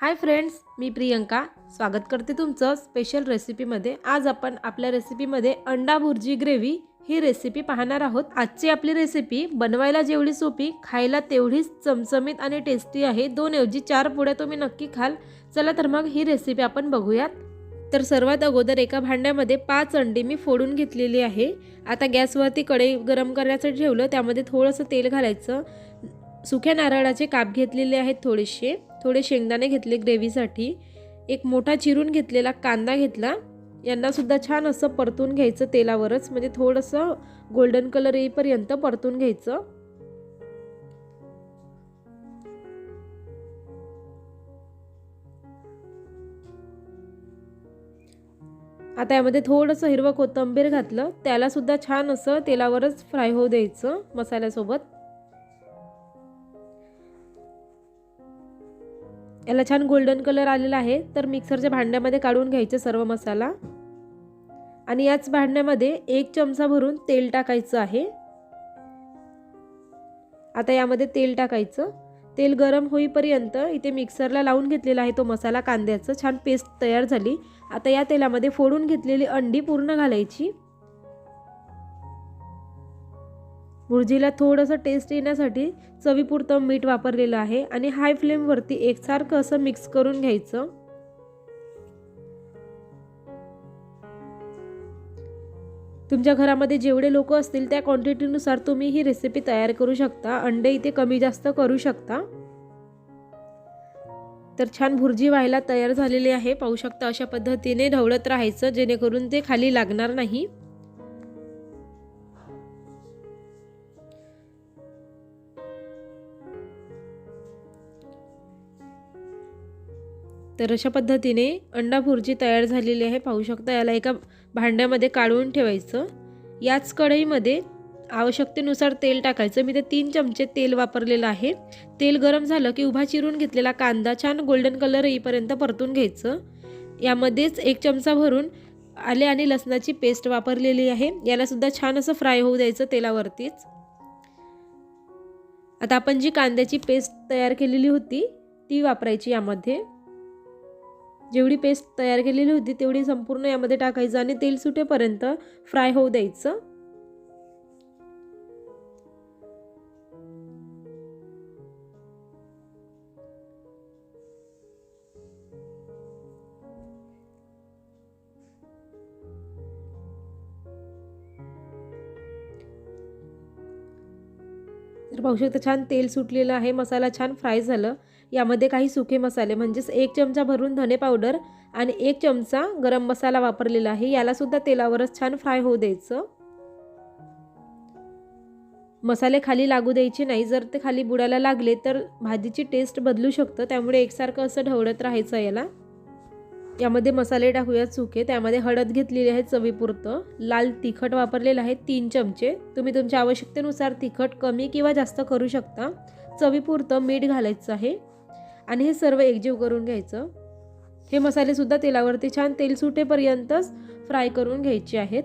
Hi friends मी प्रियंका. स्वागत करते तुमचं स्पेशल रेसिपीमध्ये आज आपण आपल्या रेसिपीमध्ये अंडा भुर्जी ग्रेव्ही ही रेसिपी पाहणार आहोत. आजची आपली रेसिपी बनवायला जेवढी सोपी खायला तेवढीच चमचमीत आणि टेस्टी आहे. दोन ऐवजी चार पुढे तुम्ही नक्की खाल. चला तर मग ही रेसिपी आपण बघूयात. तर सर्वात अगोदर एका भांड्यामध्ये पाच अंडी मी फोडून घेतलेली आहे. आता गॅसवरती कढई गरम करण्यासाठी ठेवलं त्यामध्ये थोडंसं तेल घालायचं. सुक्या नारळाचे काप घेतलेले आहेत थोडेसे. थोडे शेंगदाणे घेतले ग्रेव्हीसाठी. एक मोठा चिरून घेतलेला कांदा घेतला. यांनासुद्धा छान असं परतून घ्यायचं तेलावरच. म्हणजे थोडंसं गोल्डन कलर येईपर्यंत परतून घ्यायचं. आता यामध्ये थोडंसं हिरवं कोथिंबीर घातलं. त्यालासुद्धा छान असं तेलावरच फ्राय होऊ द्यायचं मसाल्यासोबत. याला छान गोल्डन कलर आलेला आहे. तर मिक्सरच्या भांड्यामध्ये काढून घ्यायचे सर्व मसाला. आणि याच भांड्यामध्ये एक चमचा भरून तेल टाकायचं आहे. आता यामध्ये तेल टाकायचं. तेल गरम होईपर्यंत इथे मिक्सरला लावून घेतलेला आहे तो मसाला कांद्याचं. छान पेस्ट तयार झाली. आता या तेलामध्ये फोडून घेतलेली अंडी पूर्ण घालायची. भुर्जीला थोडंसं टेस्ट येण्यासाठी चवीपुरतं मीठ वापरलेलं आहे आणि हाय फ्लेमवरती एकसारखं असं मिक्स करून घ्यायचं. तुमच्या घरामध्ये जेवढे लोक असतील त्या क्वांटिटीनुसार तुम्ही ही रेसिपी तयार करू शकता. अंडे इथे कमी जास्त करू शकता. तर छान भुर्जी व्हायला तयार झालेली आहे. पाहू शकता अशा पद्धतीने ढवळत राहायचं जेणेकरून ते खाली लागणार नाही. तर अशा पद्धतीने अंडा भुर्जी तयार झालेली आहे. पाहू शकता याला एका भांड्यामध्ये काढून ठेवायचं. याच कढईमध्ये आवश्यकतेनुसार तेल टाकायचं. मी ते तीन चमचे तेल वापरलेलं आहे. तेल गरम झालं की उभा चिरून घेतलेला कांदा छान गोल्डन कलर येईपर्यंत परतून घ्यायचं. यामध्येच एक चमचा भरून आले आणि लसणाची पेस्ट वापरलेली आहे. यालासुद्धा छान असं फ्राय होऊ द्यायचं तेलावरतीच. आता आपण जी कांद्याची पेस्ट तयार केलेली होती ती वापरायची यामध्ये. जेवढी पेस्ट तयार केलेली होती तेवढी संपूर्ण यामध्ये टाकायचं आणि तेल सुटेपर्यंत फ्राय होऊ द्यायचं. तर पाहू शकता. छान तेल सुटलेलं आहे मसाला छान फ्राय झालं. यामध्ये काही सुके मसाले म्हणजेच एक चमचा भरून धने पावडर आणि एक चमचा गरम मसाला वापरलेला आहे. यालासुद्धा तेलावरच छान फ्राय होऊ द्यायचं. मसाले खाली लागू द्यायचे नाही. जर ते खाली बुडायला लागले तर भाजीची टेस्ट बदलू शकतं. त्यामुळे एकसारखं असं ढवळत राहायचं याला. यामध्ये मसाले टाकूयात सुके. त्यामध्ये हळद घेतलेली आहे चवीपुरतं. लाल तिखट वापरलेलं आहे तीन चमचे. तुम्ही तुमच्या आवश्यकतेनुसार तिखट कमी किंवा जास्त करू शकता. चवीपुरतं मीठ घालायचं आहे. आणि हे सर्व एकजीव करून घ्यायचं. हे मसालेसुद्धा तेलावरती छान तेल सुटेपर्यंतच फ्राय करून घ्यायचे आहेत.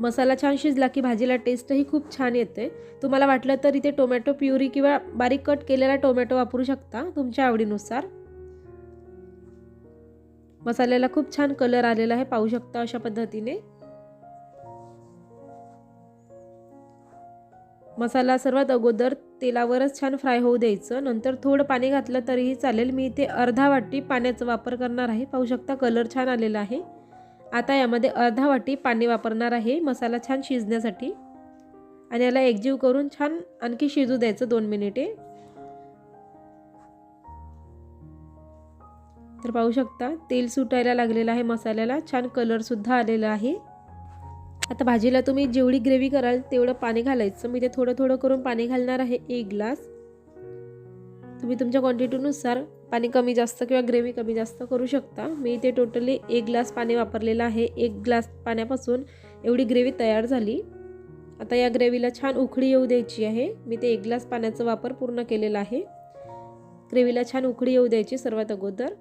मसाला छान शिजला की भाजीला टेस्टही खूप छान येते. तुम्हाला वाटलं तर इथे टोमॅटो प्युरी किंवा बारीक कट केलेला टोमॅटो वापरू शकता तुमच्या आवडीनुसार. मसाल्याला खूप छान कलर आलेला आहे. पाहू शकता अशा पद्धतीने. मसाला सर्वात अगोदर तेलावरच छान फ्राय होऊ द्यायचं. नंतर थोडं पाणी घातलं तरीही चालेल. मी इथे अर्धा वाटी पाण्याचा वापर करणार आहे. पाहू शकता कलर छान आलेला आहे. आता यामध्ये अर्धा वाटी पाणी वापरणार आहे. मसाला छान शिजण्यासाठी. आणि याला एकजीव करून छान आणखी शिजू द्यायचं दोन मिनिटे. तर पाहू शकता तेल सुटायला लागलेलं आहे मसाल्याला. छान कलरसुद्धा आलेला आहे. आता भाजीला तुम्ही जेवढी ग्रेव्ही कराल तेवढं पाणी घालायचं. मी ते थोडं थोडं करून पाणी घालणार आहे एक ग्लास तुम्ही तुमच्या क्वांटिटीनुसार पाणी कमी जास्त किंवा ग्रेव्ही कमी जास्त करू शकता. मी इथे टोटली एक ग्लास पाणी वापरलेलं आहे. एक ग्लास पाण्यापासून एवढी ग्रेव्ही तयार झाली. आता या ग्रेव्हीला छान उखडी येऊ द्यायची आहे. मी ते एक ग्लास पाण्याचा वापर पूर्ण केलेला आहे. ग्रेव्हीला छान उकळी येऊ द्यायची सर्वात अगोदर.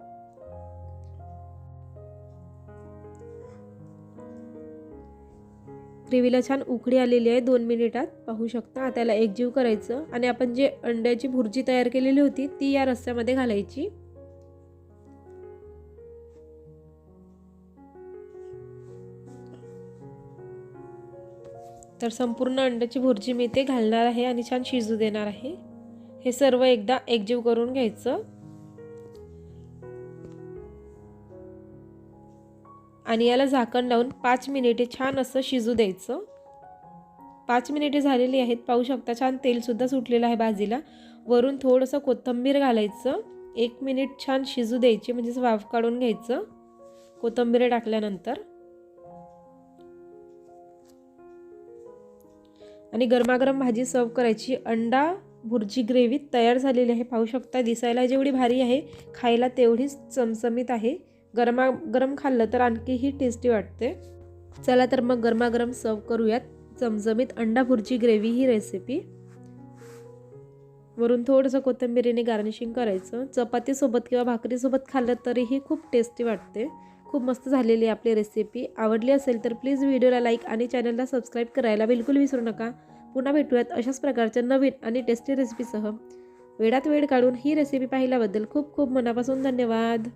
ग्रेव्हीला छान उकडी आलेली आहे दोन मिनिटात. पाहू शकता त्याला एकजीव करायचं. आणि आपण जे अंड्याची भुर्जी तयार केलेली होती ती या रस्स्यामध्ये घालायची. तर संपूर्ण अंड्याची भुर्जी मी ते घालणार आहे आणि छान शिजू देणार आहे. हे सर्व एकदा एकजीव करून घ्यायचं. आणि याला झाकण लावून पाच मिनिटे छान असं शिजू द्यायचं. पाच मिनिटे झालेली आहेत पाहू शकता. छान तेलसुद्धा सुटलेलं आहे भाजीला. वरून थोडंसं कोथिंबीर घालायचं. एक मिनिट छान शिजू द्यायची म्हणजेच वाफ काढून घ्यायचं. कोथिंबीर टाकल्यानंतर. आणि गरमागरम भाजी सर्व करायची. अंडा भुर्जी ग्रेव्ही तयार झालेली आहे. पाहू शकता दिसायला जेवढी भारी आहे खायला तेवढीच चमचमीत आहे. गरमा गरम खाल्लं तर आणखीही टेस्टी वाटते. चला तर मग गरमागरम सर्व करूयात. चमचमीत अंडा भुर्जी ग्रेव्ही ही रेसिपी वरून थोडंसं कोथिंबिरीने गार्निशिंग करायचं. चपातीसोबत किंवा भाकरीसोबत खाल्लं तरीही खूप टेस्टी वाटते. खूप मस्त झालेली आहे आपली रेसिपी आवडली असेल तर प्लीज व्हिडिओला लाईक आणि चॅनलला सबस्क्राईब करायला बिलकुल विसरू नका. पुन्हा भेटूयात अशाच प्रकारच्या नवीन आणि टेस्टी रेसिपीसह वेळात वेळ काढून ही रेसिपी पाहिल्याबद्दल खूप खूप मनापासून धन्यवाद.